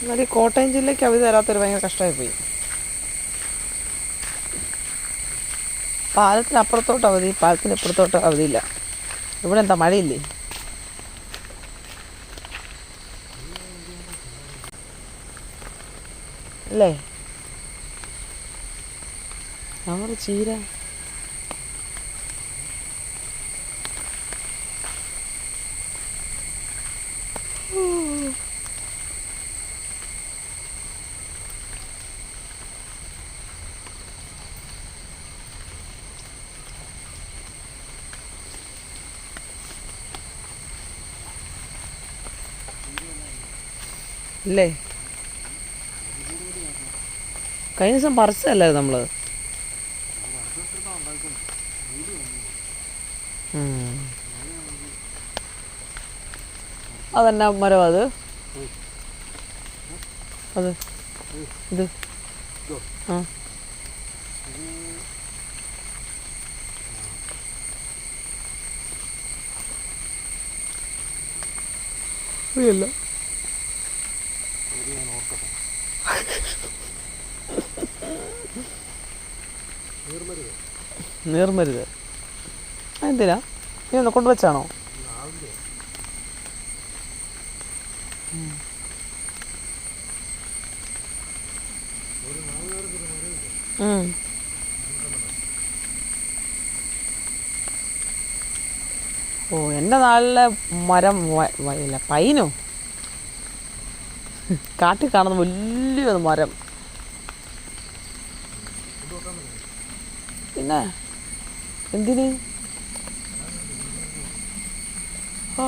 എന്നാൽ ഈ കോട്ടയം ജില്ലയ്ക്ക് അവധി തരാത്തൊരു ഭയങ്കര കഷ്ടമായി പോയി പാലത്തിനപ്പുറത്തോട്ട് അവധി പാലത്തിന് ഇപ്പുറത്തോട്ട് അവധിയില്ല ഇവിടെ എന്താ മഴയില്ലേ? അല്ലേ? അവർ ചീര. ഇല്ലേ കഴിഞ്ഞ ദിവസം പറിച്ചതല്ലേ നമ്മൾ? ഉം. അതെന്നാ മരം അത്? അത് ഇത്. ആ. നീർമരുത്. എന്തിനാ നീ ഒന്ന് കൊണ്ടുവച്ചാണോ. ഓ എന്റെ നാളിലെ മരം ഇല്ല പൈനോ. കാട്ടിൽ കാണുന്ന വലിയ മരം. പിന്നെ? എന്തിന്? ആ.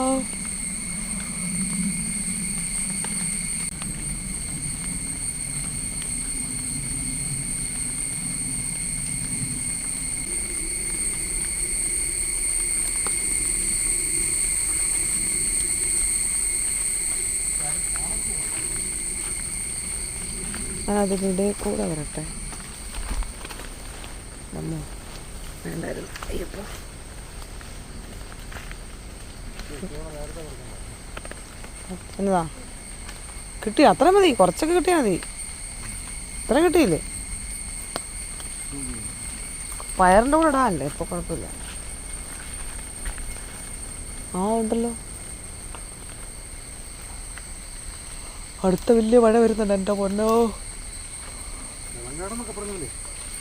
ഞാൻ അതിനിടെ കൂടെ വരട്ടെ. വന്നോ. വേണ്ടായിരുന്നു. അയ്യപ്പോ. എന്നതാ കിട്ടി അത്ര മതി. കുറച്ചൊക്കെ കിട്ടിയാൽ മതി. ഇത്ര കിട്ടിയില്ലേ? പയറിന്റെ കൂടെ ഇടാനല്ലേ? ഇപ്പോൾ കുഴപ്പമില്ല. ആ ഉണ്ടല്ലോ. അടുത്ത വലിയ മഴ വരുന്നുണ്ട് എന്റെ പൊന്നോ.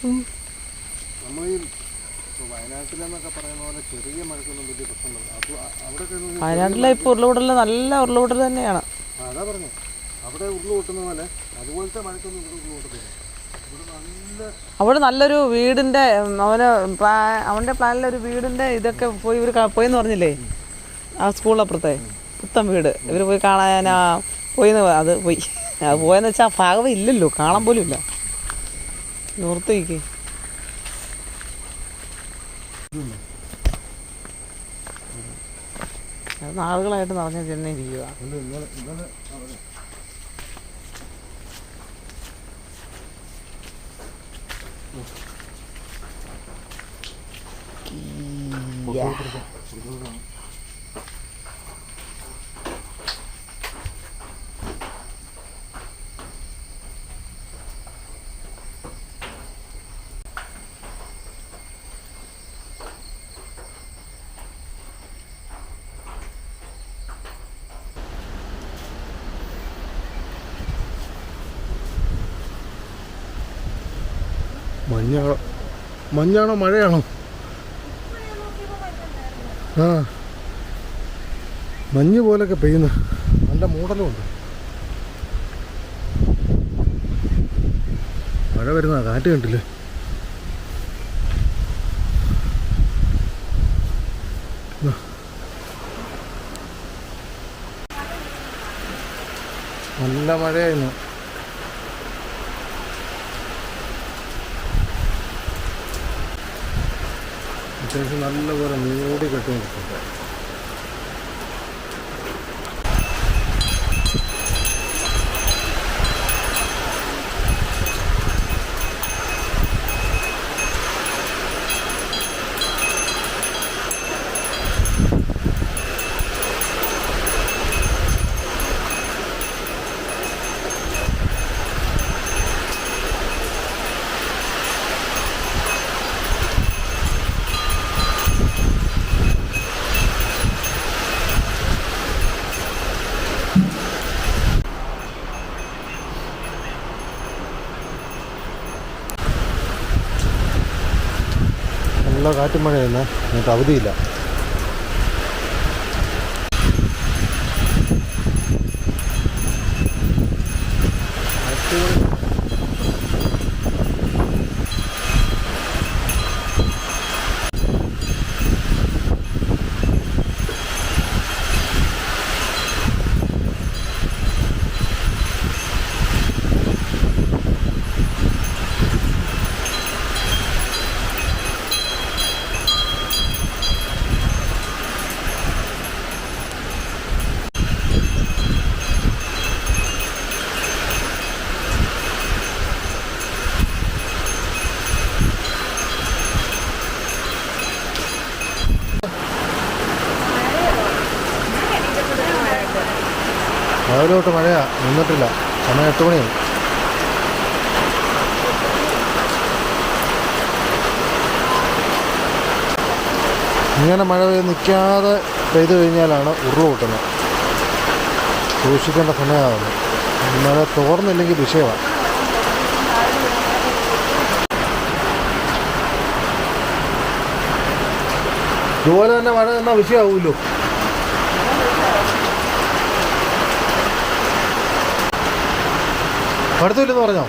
നമ്മൾ ഈ ഇപ്പൊ വയനാട്ടിലെന്നൊക്കെ പറയുന്ന പോലെ ചെറിയ മഴക്കൊന്നും വലിയ പ്രശ്നമില്ല അപ്പോൾ അവിടെ വയനാട്ടിലെ ഇപ്പോൾ ഉരുളുപൊട്ടൽ നല്ല ഉരുളുപൊട്ടൽ തന്നെയാണ്. അതാ പറഞ്ഞു. അവിടെ ഉരുൾ പൊട്ടുന്ന പോലെ അതുപോലത്തെ മഴക്കൊന്നും ഇവിടെ ഉരുൾ പൊട്ടത്തില്ല. നല്ല അവിടെ നല്ലൊരു വീടിന്റെ അവന് അവന്റെ പ്ലാനിലെ ഒരു വീടിന്റെ ഇതൊക്കെ പോയി ഇവർ പോയെന്ന് പറഞ്ഞില്ലേ? ആ സ്കൂളിനപ്പുറത്തെ പുത്തൻ വീട്. ഇവർ പോയി കാണാൻ പോയിന്ന് അത് പോയി. അത് പോയെന്ന് വെച്ചാൽ ആ ഭാഗം ഇല്ലല്ലോ. കാണാൻ പോലും ഇല്ല. നോർത്ത് നിൽക്കേ അത് നാളുകളായിട്ട് നിറഞ്ഞ ചെന്നൈ ഇരിക്കുക ഉണ്ട് മഞ്ഞാണോ മഞ്ഞാണോ മഴയാണോ? ആ. മഞ്ഞ് പോലൊക്കെ പെയ്യുന്നു നല്ല മൂടലുണ്ട് മഴ വരുന്ന കാറ്റ് കണ്ടില്ലേ? നല്ല മഴയായിരുന്നു. അത്യാവശ്യം നല്ലപോലെ നീടി കെട്ടി കാറ്റും മഴയൊന്നും ഞങ്ങൾക്ക് അവധിയില്ല രാവിലെ തൊട്ട് മഴയാ. നിന്നിട്ടില്ല. സമയം എട്ട് മണിയായി. ഇങ്ങനെ മഴ പെയ്ത് നിൽക്കാതെ പെയ്തു കഴിഞ്ഞാലാണ് ഉരുൾ പൊട്ടുന്നത്. സൂക്ഷിക്കേണ്ട സമയമാകുന്നത് മഴ തോർന്നില്ലെങ്കിൽ വിഷയമാണ് ഇതുപോലെ തന്നെ മഴ എന്നാൽ വിഷയമാവുമല്ലോ പഠിത്തമില്ലെന്ന് പറഞ്ഞോ?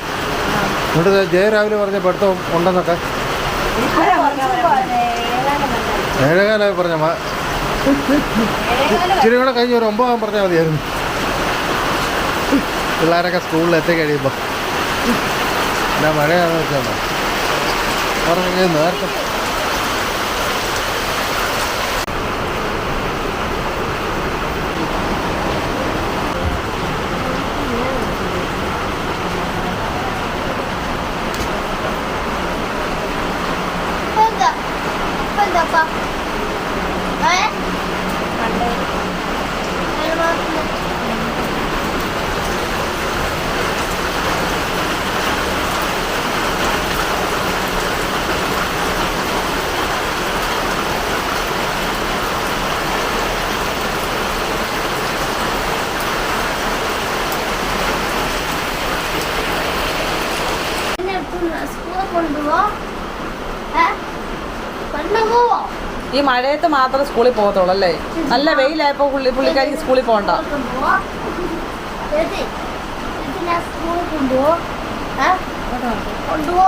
എന്നിട്ട് ജയ രാവിലെ പറഞ്ഞ പഠിത്തം ഉണ്ടെന്നൊക്കെ? ഏഴേകാലായി പറഞ്ഞ ഇച്ചിരി കൂടെ കഴിഞ്ഞ് ഒരു ഒമ്പതാകാൻ പറഞ്ഞാൽ മതിയായിരുന്നു. പിള്ളേരൊക്കെ സ്കൂളിൽ എത്തി കഴിയുമ്പോൾ എന്നാ മഴയാണെന്ന് വെച്ചാൽ പറഞ്ഞു നേരത്തെ എന്താ എന്താപ്പാ ഏ ഏഴ് മാസത്തിൽ എന്നെ സ്കൂളിൽ കൊണ്ടുപോ ഏ കൊണ്ടുപോവോ ഈ മഴയത്ത് മാത്രം സ്കൂളിൽ പോകത്തുള്ളൂ അല്ലേ? നല്ല വെയിലായപ്പോൾ പുള്ളി പുള്ളിക്കാരിക്ക് സ്കൂളിൽ പോകണ്ട. കൊണ്ടുപോ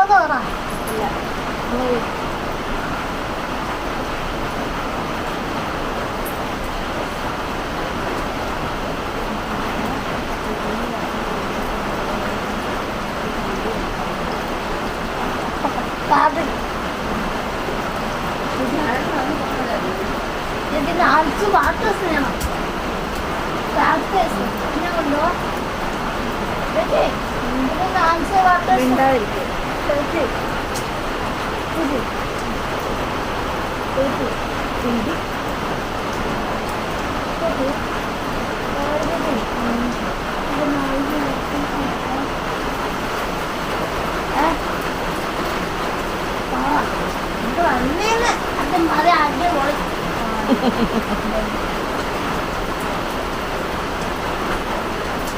അടിച്ച് അത് വന്നേന്ന്. അത് മതി അടിപൊളി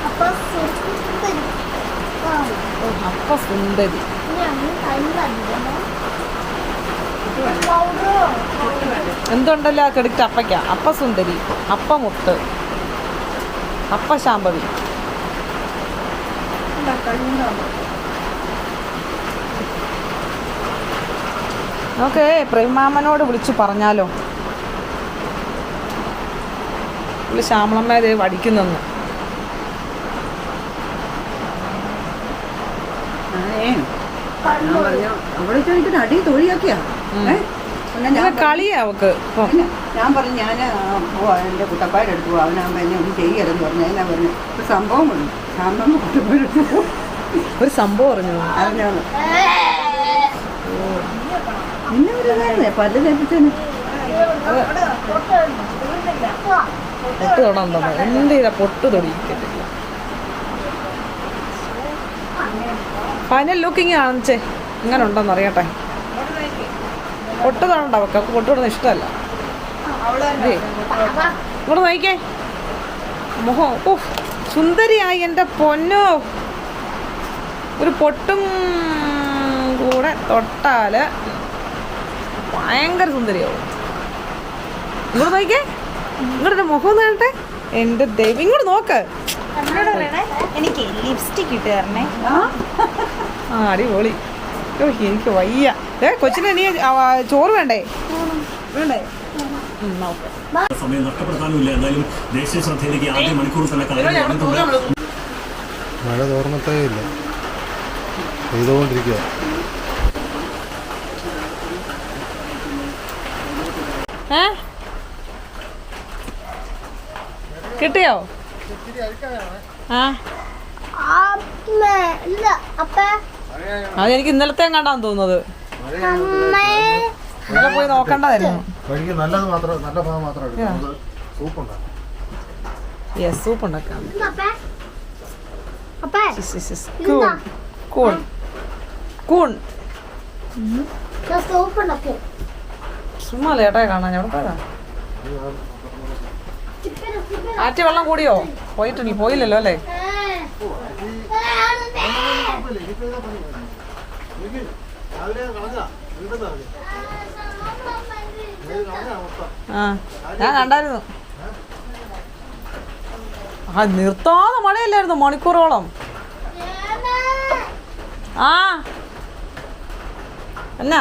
അപ്പൊ സുന്ദരി ആ, സുന്ദരി? എന്തുണ്ടല്ലോ ആ അപ്പക്ക അപ്പയ്ക്ക? അപ്പ സുന്ദരി അപ്പ മുത്ത് അപ്പ ശാമ്പവി ഓക്കേ പ്രേമാമനോട് വിളിച്ചു പറഞ്ഞാലോ? പുള്ളി അത് വടിക്കുന്നെന്ന്. ഞാൻ പറഞ്ഞു അവിടെ അടി തൊഴിയൊക്കെയാ. ഞാൻ ഇങ്ങനെ കളിയാ അവക്ക്. ഞാൻ പറഞ്ഞു ഞാൻ പോവാ എന്റെ കുട്ടപ്പായുടെ അടുത്ത് പോവാ അവനാകുമ്പോൾ എന്നെ ഒന്നും ചെയ്യരുതെന്ന് പറഞ്ഞു. ഞാൻ പറഞ്ഞു ഒരു സംഭവം പറഞ്ഞു. സാമ്പം കുട്ടപ്പായുടെ അടുത്ത് പോകും ഒരു സംഭവം പറഞ്ഞു അറിഞ്ഞോളൂ. പിന്നെ ഇതായിരുന്നേ? പല്ല് ലഭിച്ചതിന്. പൊട്ട് തൊടാൻ തന്നെ എന്ത് ചെയ്താ പൊട്ട് തൊടിയിക്കത്തില്ല ഫൈനൽ ലുക്കിങ് കാണിച്ചേ ഇങ്ങനെ ഉണ്ടെന്ന് അറിയട്ടെ. പൊട്ടതാണോ അവൾക്ക് അവക്ക് പൊട്ട് ഇഷ്ടമല്ല. ഇങ്ങോട്ട് നോക്കിക്കേ. മുഖം ഉഫ് സുന്ദരിയായി എന്റെ പൊന്നോ. ഒരു പൊട്ടും കൂടെ തൊട്ടാൽ ഭയങ്കര സുന്ദരിയാവും. ഇങ്ങോട്ട് നോക്കിക്കേ. ഇങ്ങോട്ട് മുഖം കാണട്ടെ. എന്റെ ദൈവം ഇങ്ങോട്ട് നോക്ക്. എനിക്ക് ലിപ്സ്റ്റിക് ഇട്ട് തരണേ. ആ? അടിപൊളി. ഓ എനിക്ക് വയ്യ. ഏ കൊച്ചിന് നീ ആ, ചോറ് വേണ്ടേ? വേണ്ടേ? സമയം നഷ്ടപ്പെടുത്താനുമില്ല എന്തായാലും ദേശീയ ശ്രദ്ധയിലേക്ക് ആദ്യ മണിക്കൂർ തന്നെ കാര്യങ്ങൾ മഴ തോർന്നിട്ടേ ഇല്ല. പെയ്തുകൊണ്ടിരിക്കുക കിട്ടിയോ? ആ? അതെനിക്ക് ഇന്നലത്തെ കണ്ടാന്ന് തോന്നുന്നത്. അമ്മേ ഇന്നലെ പോയി നോക്കണ്ടായിരുന്നു നല്ലത് മാത്രം നല്ല ഭാഗം മാത്രം സൂപ്പ് ഉണ്ടാക്കാം. യെസ് സൂപ്പ് കൂൺ കൂൺ ചുമ്മാ ലേട്ടായി കാണാൻ? ഞാൻ പോയതാ? ആറ്റ് വെള്ളം കൂടിയോ നീ പോയില്ലല്ലോ അല്ലേ? ആ ഞാൻ കണ്ടായിരുന്നു. ആ നിർത്താതെ മഴയല്ലായിരുന്നു മണിക്കൂറോളം. ആ. എന്നാ?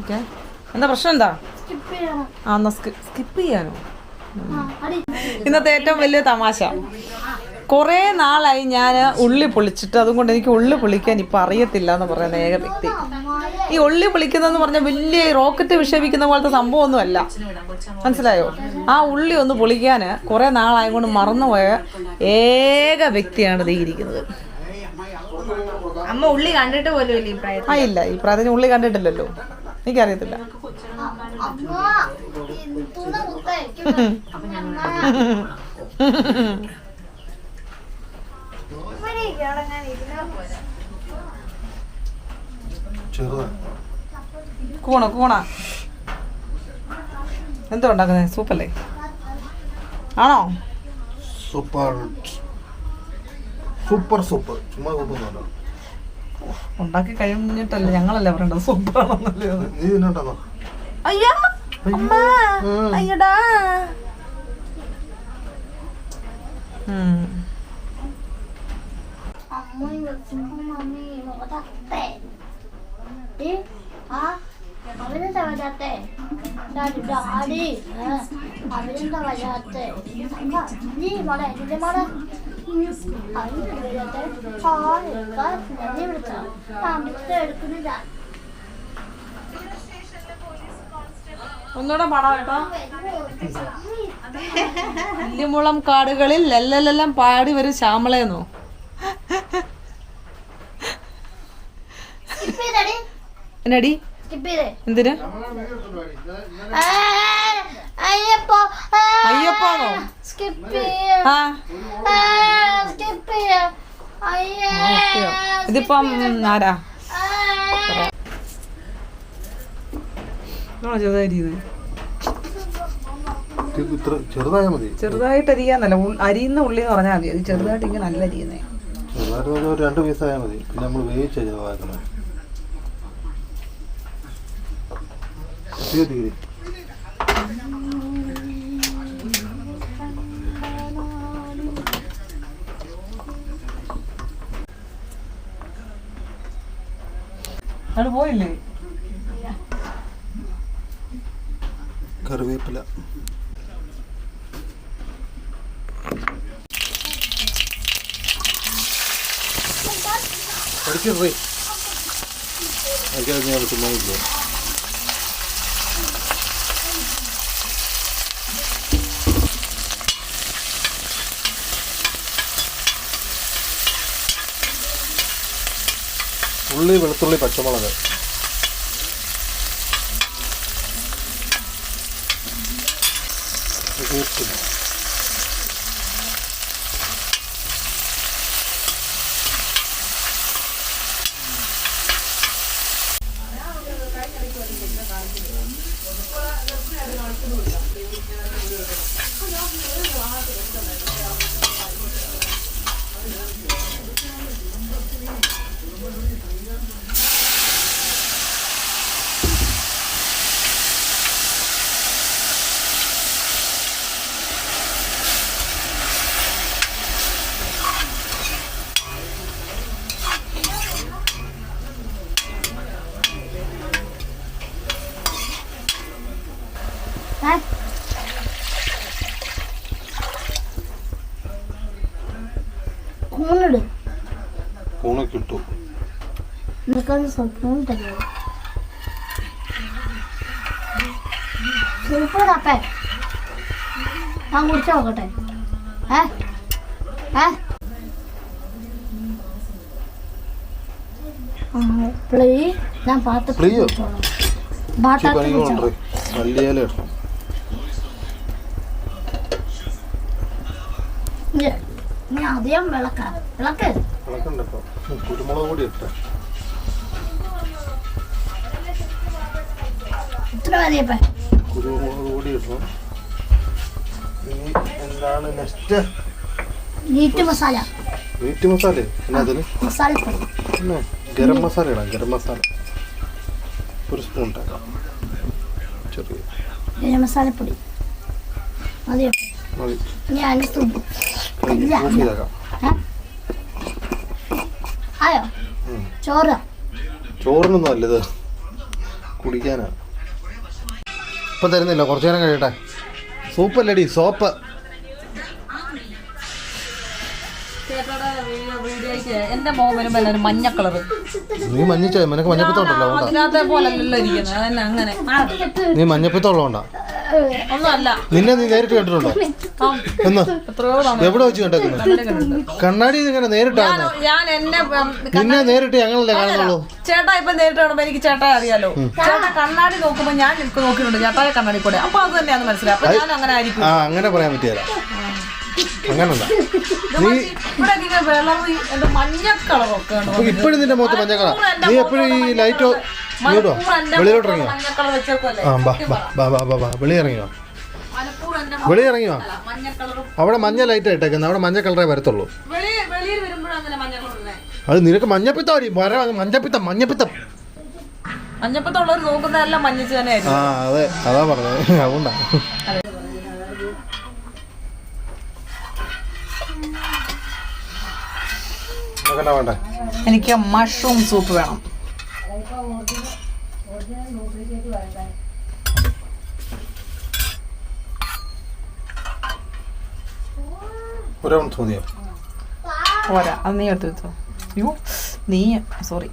ഓക്കെ. എന്താ പ്രശ്നം എന്താ? ആ എന്നാ സ്കിപ്പ് ചെയ്യാനോ? ഇന്നത്തെ ഏറ്റവും വലിയ തമാശ. കുറേ നാളായി ഞാൻ ഉള്ളി പൊളിച്ചിട്ട് അതുകൊണ്ട് എനിക്ക് ഉള്ളി പൊളിക്കാൻ ഇപ്പം അറിയത്തില്ല എന്ന് പറയുന്ന ഏക വ്യക്തി. ഈ ഉള്ളി പൊളിക്കുന്നതെന്ന് പറഞ്ഞ വലിയ റോക്കറ്റ് വിക്ഷേപിക്കുന്ന പോലത്തെ സംഭവമൊന്നുമല്ല. മനസ്സിലായോ? ആ ഉള്ളി ഒന്ന് പൊളിക്കാൻ കുറേ നാളായും കൊണ്ട് മറന്നുപോയ ഏക വ്യക്തിയാണ് ദേ ഇരിക്കുന്നത്. അമ്മ ഉള്ളി കണ്ടിട്ട് പോലും ഇല്ല ഈ പ്രായത്തിൽ ആ ഇല്ല. ഈ പ്രായത്തിന് ഉള്ളി കണ്ടിട്ടില്ലല്ലോ. എനിക്കറിയത്തില്ല. കൂണ കൂണ? എന്തോ ഉണ്ടാക്കുന്നത് സൂപ്പല്ലേ? ആണോ? സൂപ്പർ. സൂപ്പർ സൂപ്പർ ചുമ്മാ സൂപ്പൊന്നുമല്ല ഉണ്ടാക്കി കഴിഞ്ഞിട്ടല്ലേ ഞങ്ങളല്ലേ പറയണ്ടത്? സൂപ്പറാണെന്നല്ലേ അത്. നീ തിന്നണ്ടോ അയ്യോ അമ്മ അയ്യടാ. അവനെന്താ വരാത്തെ ഡാഡി അവനെന്താ വരാത്തെ നീ മോളെ നിന്റെ മോളെ ഒന്നുകൂടെ പാടാം കേട്ടോ. ഇല്ലിമുളം കാടുകളിൽ എല്ലെല്ലാം പാടി വരും ശ്യാമളയെന്നോ എന്നടി? എന്തിന്? അയ്യപ്പോ ഏ, സ്കിപ്പ് ആ. സ്കിപ്പ് ഇതിപ്പം ആരാ? ചെറുതായിട്ട് അരിയാന്നല്ല അരിയുന്ന ഉള്ളി എന്ന് പറഞ്ഞാൽ മതി. അത് ചെറുതായിട്ട് ഇങ്ങനെ നല്ല അരിയുന്നേ. രണ്ട് പീസായാൽ മതി. പിന്നെ നമ്മൾ വേവിച്ച ചെറുതാക്കണം അത് പോയില്ലേ? കറിവേപ്പില. പഠിക്കരുത് പഠിക്കാതെ ഞാൻ ചുമ്മാ ഉള്ളി വെളുത്തുള്ളി പച്ചമുളക്. കറിവേപ്പില നിനക്കൊന്ന് സ്വപ്നം തരുമോ സൂപ്പർ കപ്പേ ഞാൻ കുടിച്ചു നോക്കട്ടെ ഏ ഏ പ്ലീ ഞാൻ പാത്രത്തിൽ പ്ലീയോ? ഇനി അധികം വിളക്കാം വിളക്ക് കുരുമുളക് പൊടി ഇട്ടേ ഇത്ര മതിയപ്പേ കുരുമുളക് പൊടി ഇടണം ഇനി എന്താണ് next meat masala. Meat masala? എന്നാ അതിന്? മസാലപ്പൊടി. പിന്നെ ഗരം മസാല ഇടാം. ഗരം മസാല ഒരു സ്പൂൺ ഇട്ടേക്കാം. ചെറിയ. ഗരം മസാലപ്പൊടി. മതിയോ മതി. ഇനി അതിന്റെ തുമ്പ് ഇല്ല, ഓഫ് ചെയ്തേക്കാം ആയോ? ചോറ്. ചോറിനൊന്നും അല്ലത് കുടിക്കാനാ. ഇപ്പം തരുന്നില്ല. കുറച്ച് നേരം കഴിയട്ടെ. സൂപ്പല്ലടി സോപ്പ്. എന്റെ മോൻ വരുമ്പോ മഞ്ഞ കളറ്. നീ മഞ്ഞിച്ച നിനക്ക് ഇരിക്കുന്നത്. അങ്ങനെ. നീ നിന്നെ നീ നേരിട്ട് കണ്ടിട്ടുണ്ടോ? ആ, എന്ന് എത്രയോ തവണ. എവിടെ വെച്ച് കണ്ടേക്കുന്നത്? കണ്ണാടി ഇങ്ങനെ നേരിട്ടാണ് ഞാൻ- ഞാൻ എന്നെ നിന്നെ നേരിട്ട് ഞങ്ങളല്ലേ കാണുന്നുള്ളൂ? ചേട്ടാ ഇപ്പൊ നേരിട്ട് കാണുമ്പോ എനിക്ക് ചേട്ടാ അറിയാലോ. ചേട്ടാ കണ്ണാടി നോക്കുമ്പോ ഞാൻ നിനക്ക് നോക്കിയിട്ടുണ്ട്. ചേട്ടായ കണ്ണാടി കൂടെ. അപ്പൊ അത് തന്നെയാണ് മനസ്സിലായി. അപ്പൊ ഞാൻ അങ്ങനെ ആയിരിക്കും. അങ്ങനെ പറയാൻ പറ്റിയല്ല അങ്ങനല്ല നീ മഞ്ഞ ഇപ്പോഴും നിന്റെ മുഖത്ത് മഞ്ഞക്കള? നീ എപ്പോഴും ഈ ലൈറ്റോ ഇങ്ങോട്ടോ വെളിയിലോട്ട് ഇറങ്ങിയോ മഞ്ഞ ആ ബാ ബാ ബാ ബാ ബാ ബാ വെളി ഇറങ്ങിയോ വെളി ഇറങ്ങിയോ മഞ്ഞ അവിടെ മഞ്ഞ ലൈറ്റ് ഇട്ടേക്കുന്നത് അവിടെ മഞ്ഞ കളറേ വരത്തുള്ളൂ. മഞ്ഞ അത് നിനക്ക് മഞ്ഞപ്പിത്തം അടി വര മഞ്ഞപ്പിത്തം മഞ്ഞപ്പിത്തം. മഞ്ഞപ്പത്തുള്ളവർ നോക്കുന്നതെല്ലാം മഞ്ഞച്ച് തന്നെ ആ അതെ. അതാ പറഞ്ഞത്. അതുകൊണ്ടാ നോക്കണ്ട വേണ്ടേ എനിക്ക് മഷ്റൂം സൂപ്പ് വേണം. ഒരു തോന്നിയോ? പോരാ അത് നീ എടുത്ത് വെച്ചോ. അയ്യോ നീ സോറി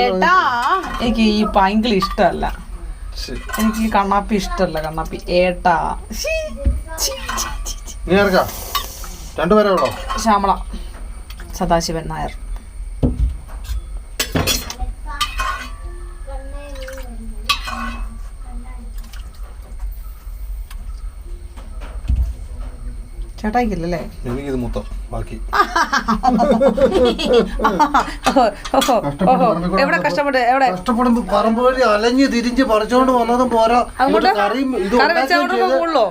ഏട്ടാ എനിക്ക് ഈ പൈങ്കിൾ ഇഷ്ടമല്ല. എനിക്ക് ഈ കണ്ണാപ്പി ഇഷ്ടമല്ല കണ്ണാപ്പി. ഏട്ടാ. ശ്യാമള. സദാശിവൻ നായർ. ചേട്ടായിക്കില്ലല്ലേ? എനിക്കിത് മൊത്തം ബാക്കി. ഓഹോ എവിടെ കഷ്ടപ്പെട്ട് എവിടെ? പറമ്പ് വഴി അലഞ്ഞ് തിരിഞ്ഞ് പറിച്ചോണ്ട് വന്നതും പോരാ?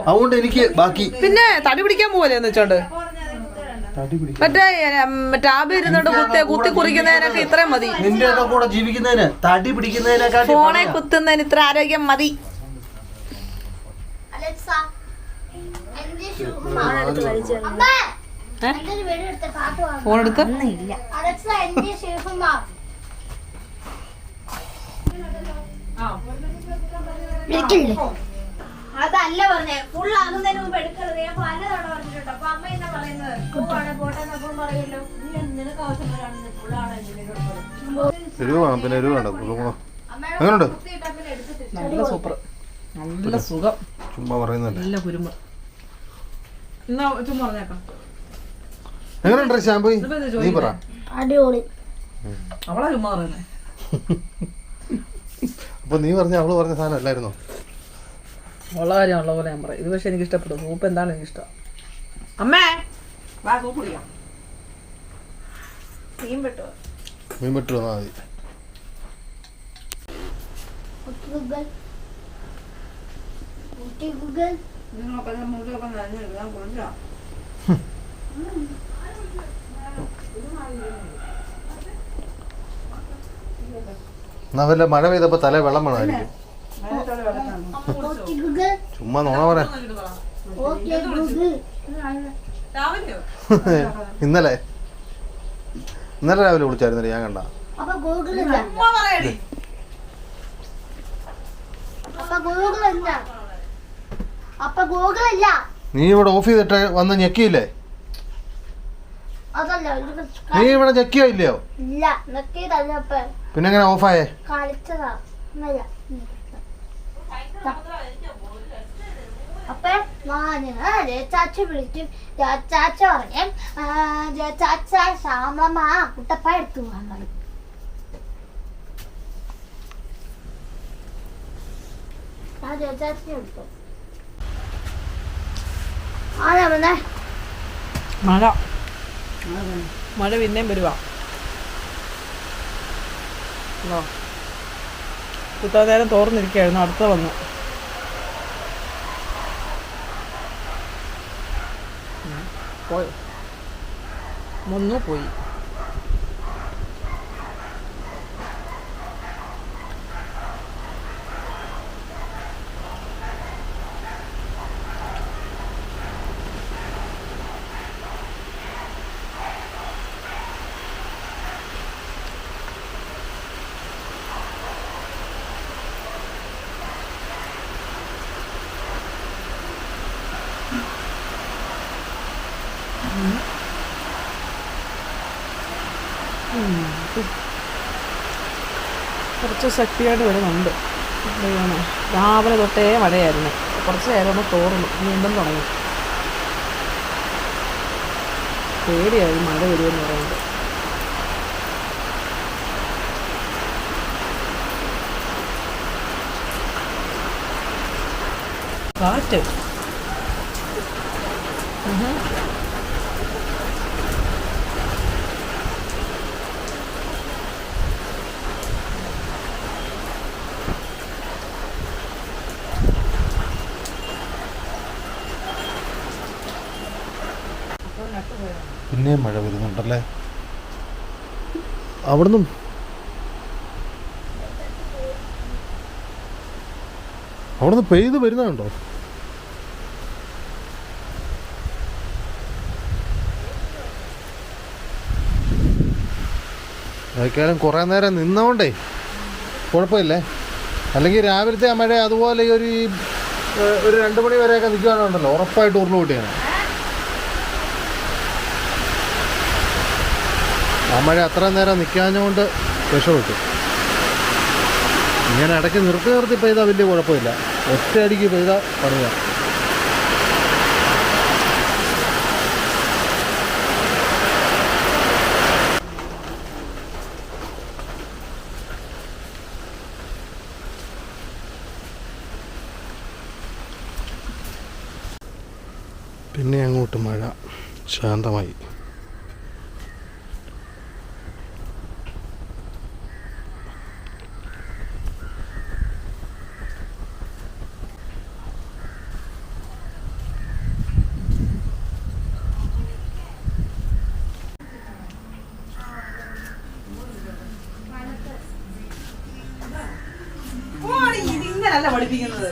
അതുകൊണ്ട് എനിക്ക് ബാക്കി. പിന്നെ തടി പിടിക്കാൻ പോവല്ലേ എന്ന് വെച്ചോണ്ട്? മറ്റേ ടാബ് ഇരുന്നോണ്ട് കുത്തി കുത്തി കുറിക്കുന്നതിനൊക്കെ ഇത്രയും മതി. നിന്റെ ഒക്കെ കൂടെ ജീവിക്കുന്നതിന് തടി പിടിക്കുന്നതിനെക്കാട്ടി ഫോണെ. കുത്തുന്നതിന് ഇത്ര ആരോഗ്യം മതി. ഫോൺ എടുത്ത്? അതല്ല പറഞ്ഞേ ഫുൾ ആകുന്നതിന് മുമ്പ് എടുക്കരുത്. ഞാൻ പലതവണ പറഞ്ഞിട്ടുണ്ട്. അപ്പൊ അമ്മ എരിവ് വേണം പിന്നെ എരിവ് വേണ്ട. എങ്ങനെയുണ്ട്? നല്ല സൂപ്പർ. നല്ല സുഖം. ചുമ്മാ പറയുന്നല്ലേ നല്ല കുരുമ എന്നാ ചുമ്മാ പറഞ്ഞേക്കാം. എങ്ങനെയുണ്ട് ഷാമ്പു നീ പറ. അടിപൊളി. അവളാ ചുമ്മാ പറയുന്നേ. അപ്പൊ നീ പറഞ്ഞ അവൾ പറഞ്ഞ സാധനം അല്ലായിരുന്നോ? ഉള്ള കാര്യം ഉള്ള പോലെ ഞാൻ പറയാം. ഇത് പക്ഷെ എനിക്ക് ഇഷ്ടപ്പെടും സൂപ്പ് എന്താണ് എനിക്ക് ഇഷ്ടം അമ്മേ! വാ മീൻ പെട്ടോ മീൻ വിട്ട് വന്നാൽ മതി. ഗൂഗിൾ ഗൂഗിൾ എന്നാ വല്ല മഴ പെയ്തപ്പോ തല വെള്ളം വേണമായിരിക്കും ചുമ്മാ നോണ പറയാ ഇന്നലെ. ഇന്നലെ രാവിലെ വിളിച്ചായിരുന്നില്ല ഞാൻ കണ്ട. അപ്പൊ ഗൂഗിൾ ഇല്ല അപ്പൊ ഗൂഗിൾ ഇല്ല അപ്പൊ ഗൂഗിൾ ഇല്ല നീ ഇവിടെ ഓഫ് ചെയ്തിട്ട് വന്ന് ഞെക്കിയില്ലേ? നീ ഇവിടെ ഞെക്കിയോ ഇല്ലയോ? പിന്നെ എങ്ങനെ ഓഫായേ? കളിച്ചതാ. അപ്പൊ ശ്യാമളമ്മ കുട്ടപ്പ എടുത്തു ആരാ വന്നേ? മഴ. മഴ പിന്നെയും വരുവാ. നേരം തോർന്നിരിക്കുകയായിരുന്നു അടുത്ത വന്നു. പോയി വന്നു പോയി കുറച്ച് ശക്തിയായിട്ട് വരുന്നുണ്ട്. ദൈവമേ രാവിലെ തൊട്ടേ മഴയായിരുന്നു. കുറച്ച് നേരം തോറുന്നു വീണ്ടും തുടങ്ങി. പേടിയായി മഴ വരുമെന്ന് പറയുന്നത്. കാറ്റ് പിന്നെയും മഴ വരുന്നുണ്ടല്ലേ? അവിടുന്ന്? അവിടുന്ന് പെയ്ത് വരുന്നുണ്ടോ? അതൊക്കെയാലും കുറേ നേരം നിന്നോണ്ടേ കുഴപ്പമില്ലേ? അല്ലെങ്കിൽ രാവിലത്തെ മഴ അതുപോലെ ഈ ഒരു ഒരു രണ്ട് മണി വരെയൊക്കെ നിൽക്കുകയാണെന്നുണ്ടല്ലോ ഉറപ്പായിട്ട് ഉരുൾ പൊട്ടിയാണ്. ആ മഴ അത്ര നേരം നിൽക്കാഞ്ഞുകൊണ്ട് രക്ഷപ്പെട്ടു ഇങ്ങനെ ഇടയ്ക്ക് നിർത്തി നിർത്തി പെയ്താൽ വലിയ കുഴപ്പമില്ല. ഒറ്റയടിക്ക് പെയ്താൽ പറയാം പിന്നെ അങ്ങോട്ട് മഴ ശാന്തമായി. ഇതിങ്ങനല്ല പഠിപ്പിക്കുന്നത്.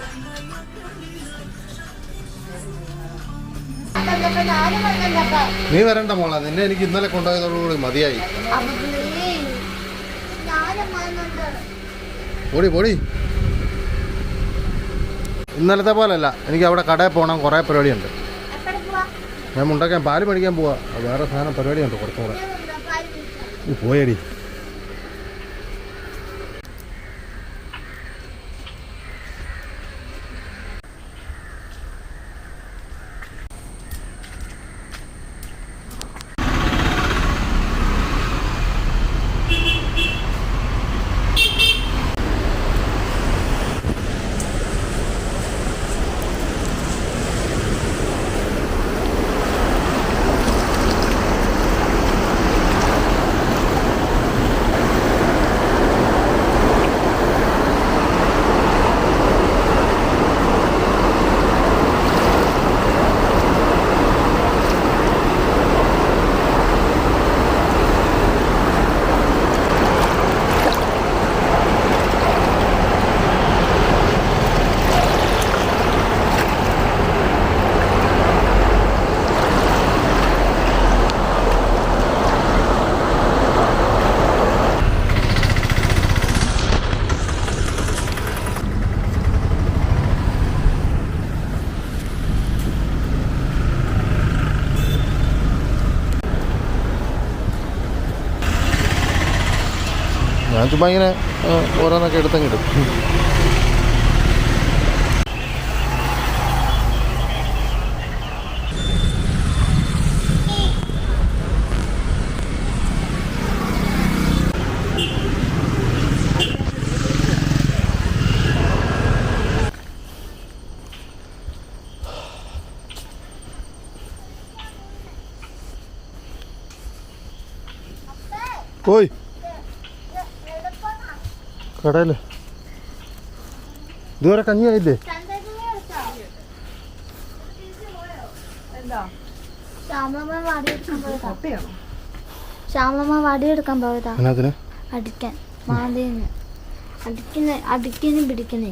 നീ വരണ്ട മോളെ നിന്നെ എനിക്ക് ഇന്നലെ കൊണ്ടുപോയതോടുകൂടി മതിയായി. ഓടി പോടി ഇന്നലത്തെ പോലല്ല എനിക്ക് അവിടെ കടയിൽ പോകണം കുറേ പരിപാടിയുണ്ട്. ഞാൻ മുണ്ടക്കാൻ പാൽ മേടിക്കാൻ പോവാ. വേറെ സാധനം പരിപാടിയുണ്ട് കുറച്ചുകൂടെ. പോയടി. ഞാൻ ചുമ്മാ ഇങ്ങനെ ഓരോന്നൊക്കെ എടുത്തങ്ങിടും കടയിൽ ഇതുവരെ കഞ്ഞിയായില്ലേ? ശ്യാമ വടിയെടുക്കാൻ പോയതാ. അടിക്കാൻ. മാതേന്ന് അടിക്കുന്ന അടിക്കുന്നു പിടിക്കുന്നു.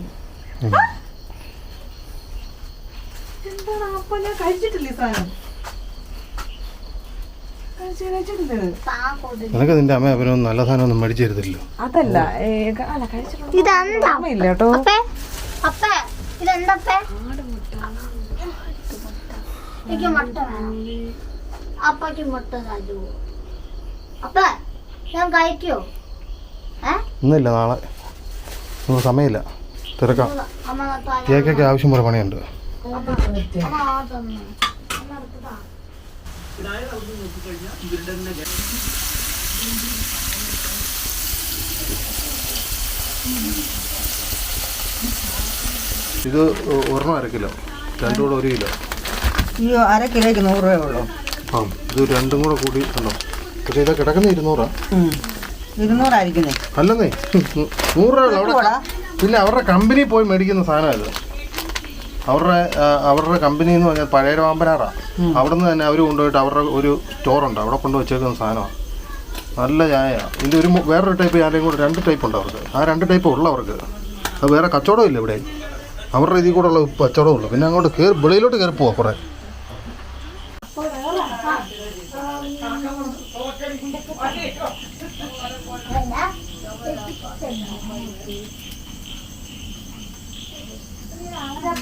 എന്താ അപ്പൊ ഞാൻ കഴിച്ചിട്ടില്ല ഈ സാധനം കഴിച്ച് കഴിച്ചിട്ടില്ല താ കൊടു നിനക്ക് നിന്റെ അമ്മ അവനൊന്നും നല്ല സാധനമൊന്നും മേടിച്ചു തരത്തില്ലല്ലോ? അതല്ല ഓർമ്മയില്ല കേട്ടോ. എനിക്ക് മുട്ട വേണം. അപ്പയ്ക്ക് മുട്ട തരുമോ അപ്പ ഞാൻ കഴിക്കോ? ഏ? ഇന്നില്ല നാളെ. നമുക്ക് സമയമില്ല. തിരക്കാം. കേക്കൊക്കെ ആവശ്യം പോലെ പണിയുണ്ട്. അമ്മ ആ തന്നു. ഇത് ഒരെണ്ണം അര കിലോ. രണ്ടും കൂടെ ഒരു കിലോ. ഈ അര കിലോയ്ക്ക് നൂറ് രൂപ ഉള്ളൂ. ആ ഇത് രണ്ടും കൂടെ കൂടി ഉണ്ടോ? പക്ഷെ ഇതാ കിടക്കുന്ന ഇരുന്നൂറാ. ഇരുന്നൂറായിരിക്കുന്നേ. അല്ലെന്നേ നൂറ് രൂപ അവിടെ? പിന്നെ അവരുടെ കമ്പനി പോയി മേടിക്കുന്ന സാധനം അവരുടെ അവരുടെ കമ്പനി എന്ന് പറഞ്ഞാൽ പഴയ വാമ്പനാറാ. അവിടെ നിന്ന് തന്നെ അവർ കൊണ്ടുപോയിട്ട് അവരുടെ ഒരു സ്റ്റോറുണ്ട് അവിടെ കൊണ്ട് വെച്ചേക്കുന്ന സാധനമാണ് നല്ല ചായയാണ് ഇതിന്റെ ഒരു വേറൊരു ടൈപ്പ് ചായയും കൂടെ രണ്ട് ടൈപ്പ് ഉണ്ട് അവർക്ക്. ആ രണ്ട് ടൈപ്പ് ഉള്ളു അവർക്ക്. അത് വേറെ കച്ചവടം ഇല്ല ഇവിടെ. അവരുടെ ഇതിൽ കൂടെ ഉള്ള കച്ചവടമുള്ളൂ ഉള്ളു. പിന്നെ അങ്ങോട്ട് കയറി വെളിയിലോട്ട് കയറി പോവാം കുറേ.